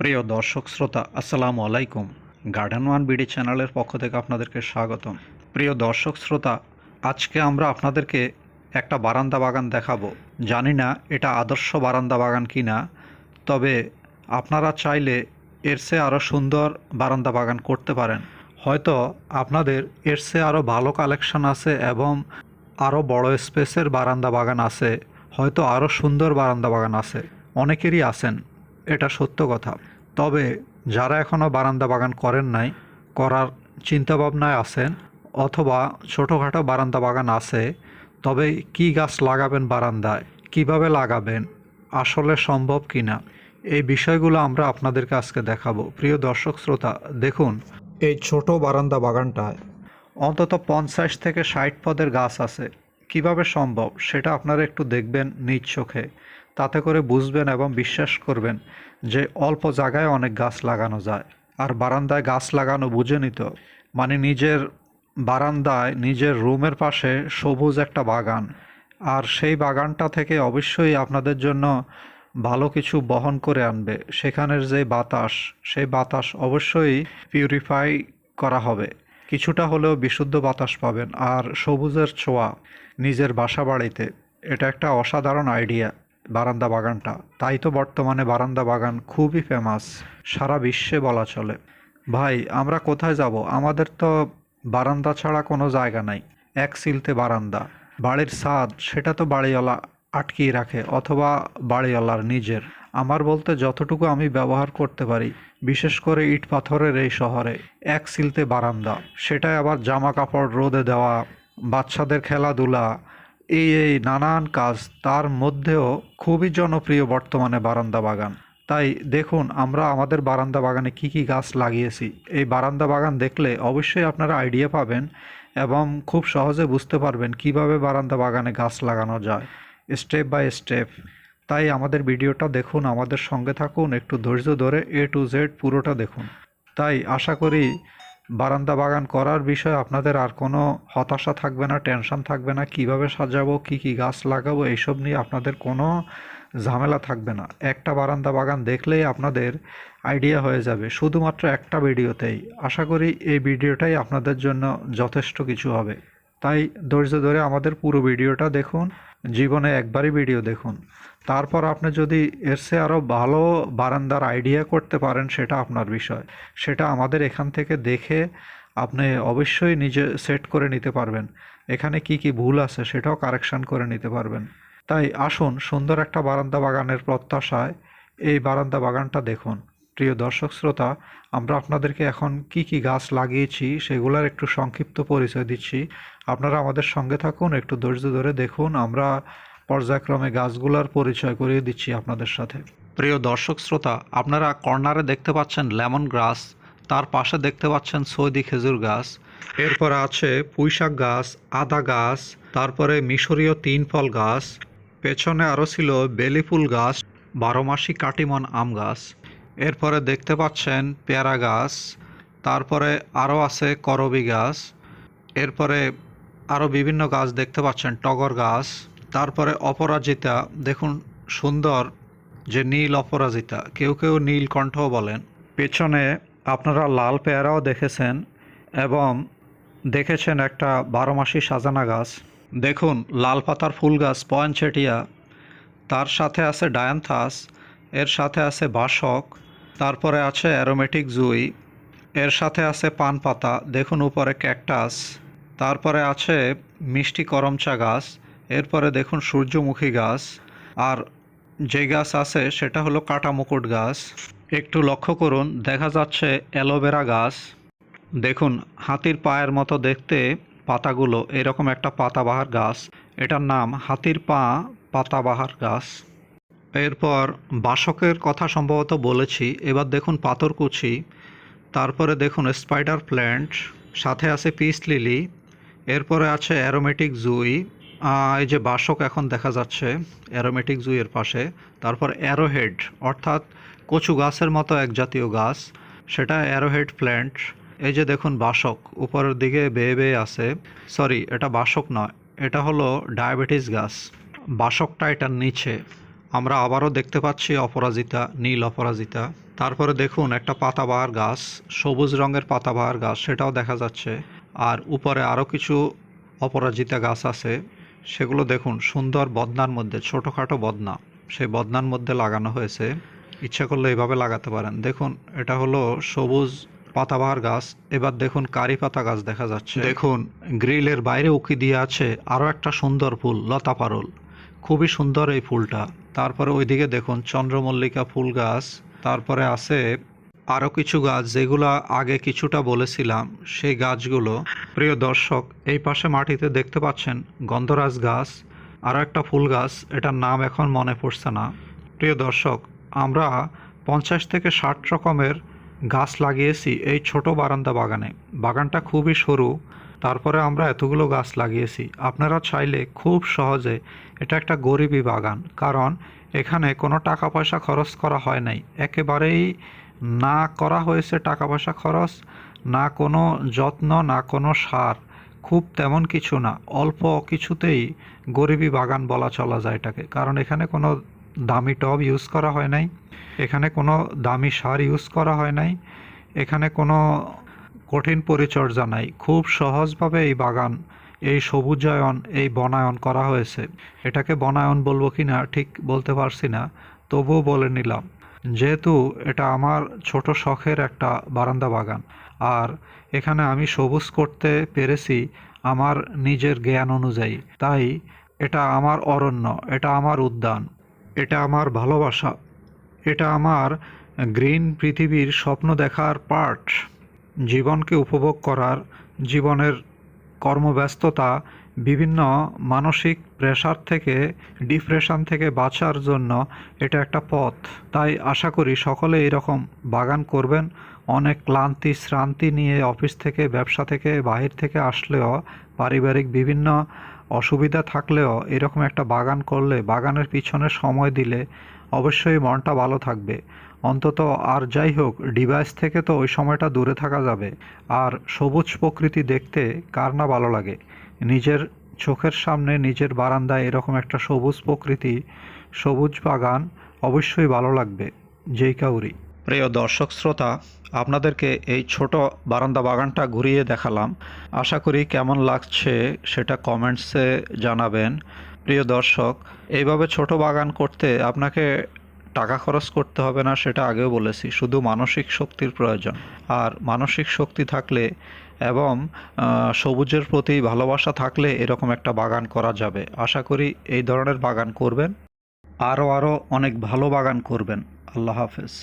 প্রিয় দর্শক শ্রোতা, আসসালামু আলাইকুম। গার্ডেন ওয়ান বিডি চ্যানেলের পক্ষ থেকে আপনাদেরকে স্বাগতম। প্রিয় দর্শক শ্রোতা, আজকে আমরা আপনাদেরকে একটা বারান্দা বাগান দেখাবো। জানি না এটা আদর্শ বারান্দা বাগান কি না তবে আপনারা চাইলে এর চেয়ে আরও সুন্দর বারান্দা বাগান করতে পারেন। হয়তো আপনাদের এর চেয়ে আরও ভালো কালেকশন আছে এবং আরও বড় স্পেসের বারান্দা বাগান আছে, হয়তো আরও সুন্দর বারান্দা বাগান আছে। অনেকেরই আছেন। এটা সত্য কথা। তবে যারা এখনও বারান্দা বাগান করেন নাই, করার চিন্তাভাবনায় আছেন অথবা ছোটোখাটো বারান্দা বাগান আছে, তবে কি গাছ লাগাবেন বারান্দায়, কীভাবে লাগাবেন, আসলে সম্ভব কি না এই বিষয়গুলো আমরা আপনাদেরকে আজকে দেখাবো। প্রিয় দর্শক শ্রোতা, দেখুন, এই ছোট বারান্দা বাগানটায় অন্তত পঞ্চাশ থেকে ষাট পদের গাছ আছে। কীভাবে সম্ভব, সেটা আপনারা একটু দেখবেন নিজ চোখে। তাতে করে বুঝবেন এবং বিশ্বাস করবেন যে অল্প জায়গায় অনেক গাছ লাগানো যায়। আর বারান্দায় গাছ লাগানো বুঝেনি তো মানে নিজের বারান্দায় নিজের রুমের পাশে সবুজ একটা বাগান। আর সেই বাগানটা থেকে অবশ্যই আপনাদের জন্য ভালো কিছু বহন করে আনবে। সেখানের যে বাতাস, সেই বাতাস অবশ্যই পিউরিফাই করা হবে। কিছুটা হলেও বিশুদ্ধ বাতাস পাবেন। আর সবুজের ছোঁয়া নিজের বাসা বাড়িতে এটা একটা অসাধারণ আইডিয়া বারান্দা বাগানটা। তাই তো বর্তমানে বারান্দা বাগান খুবই ফেমাস সারা বিশ্বে বলা চলে। ভাই, আমরা কোথায় যাব? আমাদের তো বারান্দা ছাড়া কোনো জায়গা নাই। এক সিলতে বারান্দা। বাড়ির স্বাদ সেটা তো বাড়িওয়ালা আটকিয়ে রাখে, অথবা বাড়িওয়ালার নিজের। আমার বলতে যতটুকু আমি ব্যবহার করতে পারি, বিশেষ করে ইট পাথরের এই শহরে, এক সিলতে বারান্দা। সেটাই আবার জামা কাপড় রোদে দেওয়া, বাচ্চাদের খেলাধুলা এই এই নানান কাজ, তার মধ্যেও খুবই জনপ্রিয় বর্তমানে বারান্দা বাগান। তাই দেখুন, আমরা আমাদের বারান্দা বাগানে কি কি গাছ লাগিয়েছি। এই বারান্দা বাগান দেখলে অবশ্যই আপনারা আইডিয়া পাবেন এবং খুব সহজে বুঝতে পারবেন কীভাবে বারান্দা বাগানে গাছ লাগানো যায়, স্টেপ বাই স্টেপ। তাই আমাদের ভিডিওটা দেখুন, আমাদের সঙ্গে থাকুন, একটু ধৈর্য ধরে এ টু জেড পুরোটা দেখুন। তাই আশা করি বারান্দা বাগান করার বিষয়ে আপনাদের আর কোনো হতাশা থাকবে না, টেনশন থাকবে না, কীভাবে সাজাবো, কি কি গাছ লাগাবো, এইসব নিয়ে আপনাদের কোনো ঝামেলা থাকবে না। একটা বারান্দা বাগান দেখলেই আপনাদের আইডিয়া হয়ে যাবে, শুধুমাত্র একটা ভিডিওতেই। আশা করি এই ভিডিওটাই আপনাদের জন্য যথেষ্ট কিছু হবে। তাই ধৈর্য ধরে আমাদের পুরো ভিডিওটা দেখুন, জীবনে একবারই ভিডিও দেখুন। তারপর আপনি যদি এর চেয়ে আরও ভালো বারান্দার আইডিয়া করতে পারেন, সেটা আপনার বিষয়। সেটা আমাদের এখান থেকে দেখে আপনি অবশ্যই নিজে সেট করে নিতে পারবেন। এখানে কি কি ভুল আছে সেটাও কারেকশন করে নিতে পারবেন। তাই আসুন সুন্দর একটা বারান্দা বাগানের প্রত্যাশায় এই বারান্দা বাগানটা দেখুন। প্রিয় দর্শক শ্রোতা, আমরা আপনাদেরকে এখন কি কি গাছ লাগিয়েছি সেগুলোর একটু সংক্ষিপ্ত পরিচয় দিচ্ছি। আপনারা আমাদের সঙ্গে থাকুন, একটু ধৈর্য ধরে দেখুন, আমরা পর্যায়ক্রমে গাছগুলোর পরিচয় করিয়ে দিচ্ছি আপনাদের সাথে। প্রিয় দর্শক শ্রোতা, আপনারা কর্নারে দেখতে পাচ্ছেন লেমন গ্রাস, তার পাশে দেখতে পাচ্ছেন সৌদি খেজুর গাছ। এরপর আছে পুঁইশাক গাছ, আদা গাছ, তারপরে মিশরীয় তিন ফল গাছ, পেছনে আরও ছিল বেলি ফুল গাছ বারো মাসি কাটিমন আম গাছ। এরপরে দেখতে পাচ্ছেন পেয়ারা গাছ, তারপরে আরও আছে করবি গাছ, এরপরে আরও বিভিন্ন গাছ দেখতে পাচ্ছেন, টগর গাছ, তারপরে অপরাজিতা, দেখুন সুন্দর যে নীল অপরাজিতা, কেউ কেউ নীলকণ্ঠও বলেন। পেছনে আপনারা লাল পেয়ারাও দেখেছেন এবং দেখেছেন একটা বারো মাসি সাজানা গাছ। দেখুন, লাল পাতার ফুল গাছ, পয়েনচেটিয়া, তার সাথে আছে ডায়ান্থাস, এর সাথে আছে বাসক তারপরে আছে অ্যারোমেটিক জুই, এর সাথে আছে পান পাতা, দেখুন উপরে ক্যাকটাস, তারপরে আছে মিষ্টি করমচা গাছ, এরপরে দেখুন সূর্যমুখী গাছ, আর যে গাছ আছে সেটা হলো কাটা মুকুট গাছ। একটু লক্ষ্য করুন, দেখা যাচ্ছে অ্যালোভেরা গাছ। দেখুন, হাতির পায়ের মতো দেখতে পাতাগুলো, এরকম একটা পাতাবাহার গাছ। এটার নাম হাতির পা পাতাবাহার গাছ। এরপর বাসকের কথা সম্ভবত বলেছি, এবার দেখুন পাথরকুচি তারপরে দেখুন স্পাইডার প্ল্যান্ট সাথে আছে পিস লিলি এরপরে আছে অ্যারোমেটিক জুই এই যে বাসক এখন দেখা যাচ্ছে অ্যারোমেটিক জুইয়ের পাশে, তারপর অ্যারোহেড অর্থাৎ কচু গাছের মতো এক জাতীয় গাছ, সেটা অ্যারোহেড প্ল্যান্ট এই যে দেখুন বাসক, উপরের দিকে বেয়ে বেয়ে আছে সরি এটা বাসক নয়, এটা হলো ডায়াবেটিস গাছ, বাসকটা এটার নিচে আমরা আবারও দেখতে পাচ্ছি অপরাজিতা, নীল অপরাজিতা। তারপরে দেখুন, একটা পাতাবাহার গাছ, সবুজ রঙের পাতাবাহার গাছ, সেটাও দেখা যাচ্ছে। আর উপরে আরও কিছু অপরাজিতা গাছ আছে, সেগুলো দেখুন, সুন্দর বদনার মধ্যে, ছোটোখাটো বদনা। সেই বদনার মধ্যে লাগানো হয়েছে। ইচ্ছা করলে এভাবে লাগাতে পারেন। দেখুন, এটা হলো সবুজ পাতাবাহার গাছ। এবার দেখুন, কারি পাতা গাছ দেখা যাচ্ছে। দেখুন, গ্রিলের বাইরে উকি দিয়ে আছে আরও একটা সুন্দর ফুল, লতা পারুল। খুবই সুন্দর এই ফুলটা। তারপরে ওইদিকে দেখুন, চন্দ্রমল্লিকা ফুল গাছ, তারপরে আছে আরও কিছু গাছ যেগুলো আগে কিছুটা বলেছিলাম, সেই গাছগুলো। প্রিয় দর্শক, এই পাশে মাটিতে দেখতে পাচ্ছেন গন্ধরাজ গাছ আরও একটা ফুল গাছ, এটার নাম এখন মনে পড়ছে না। প্রিয় দর্শক, আমরা পঞ্চাশ থেকে ষাট রকমের গাছ লাগিয়েছি এই ছোট বারান্দা বাগানে। বাগানটা খুবই সরু তারপরে আমরা এতগুলো গাছ লাগিয়েছি। আপনারা চাইলে খুব সহজে এটা একটা গরিবী বাগান, কারণ এখানে কোনো টাকা পয়সা খরচ করা হয় নাই। একেবারেই না করা হয়েছে টাকা পয়সা খরচ, না কোনো যত্ন, না কোনো সার, খুব তেমন কিছু না। অল্প কিছুতেই গরিবী বাগান বলা চলা যায় এটাকে, কারণ এখানে কোনো দামি টব ইউজ করা হয় নাই, এখানে কোনো দামি সার ইউজ করা হয় নাই, এখানে কোনো কঠিন পরিচর্যা নাই খুব সহজভাবে এই বাগান, এই সবুজায়ন, এই বনায়ন করা হয়েছে। এটাকে বনায়ন বলব কি না ঠিক বলতে পারছি না, তবুও বলে নিলাম। যেহেতু এটা আমার ছোট শখের একটা বারান্দা বাগান, আর এখানে আমি সবুজ করতে পেরেছি আমার নিজের জ্ঞান অনুযায়ী। তাই এটা আমার অরণ্য, এটা আমার উদ্যান, এটা আমার ভালোবাসা, এটা আমার গ্রিন পৃথিবীর স্বপ্ন দেখার পার্ট জীবনকে উপভোগ করার জীবনের কর্মব্যস্ততা বিভিন্ন মানসিক প্রেশার থেকে ডিপ্রেশন থেকে বাঁচার জন্য এটা একটা পথ। তাই আশা করি সকলে এরকম বাগান করবেন। অনেক ক্লান্তি, শ্রান্তি নিয়ে অফিস থেকে, ব্যবসা থেকে, বাহির থেকে আসলেও পারিবারিক বিভিন্ন অসুবিধা থাকলেও এরকম একটা বাগান করলে, বাগানের পিছনে সময় দিলে অবশ্যই মনটা ভালো থাকবে। অন্তত আর যাই হোক, ডিভাইস থেকে তো ওই সময়টা দূরে থাকা যাবে। আর সবুজ প্রকৃতি দেখতে কার না ভালো লাগে? নিজের চোখের সামনে নিজের বারান্দায় এরকম একটা সবুজ প্রকৃতি, সবুজ বাগান অবশ্যই ভালো লাগবে, যেই কাউরি প্রিয় দর্শক শ্রোতা, আপনাদেরকে এই ছোট বারান্দা বাগানটা ঘুরিয়ে দেখালাম। আশা করি কেমন লাগছে সেটা কমেন্টসে জানাবেন। প্রিয় দর্শক, এইভাবে ছোট বাগান করতে আপনাকে টাকা খরচ করতে হবে না, সেটা আগেও বলেছি। শুধু মানসিক শক্তির প্রয়োজন। আর মানসিক শক্তি থাকলে এবং সবুজের প্রতি ভালোবাসা থাকলে এরকম একটা বাগান করা যাবে। আশা করি এই ধরনের বাগান করবেন। আরও আরও অনেক ভালো বাগান করবেন। আল্লাহ হাফেজ।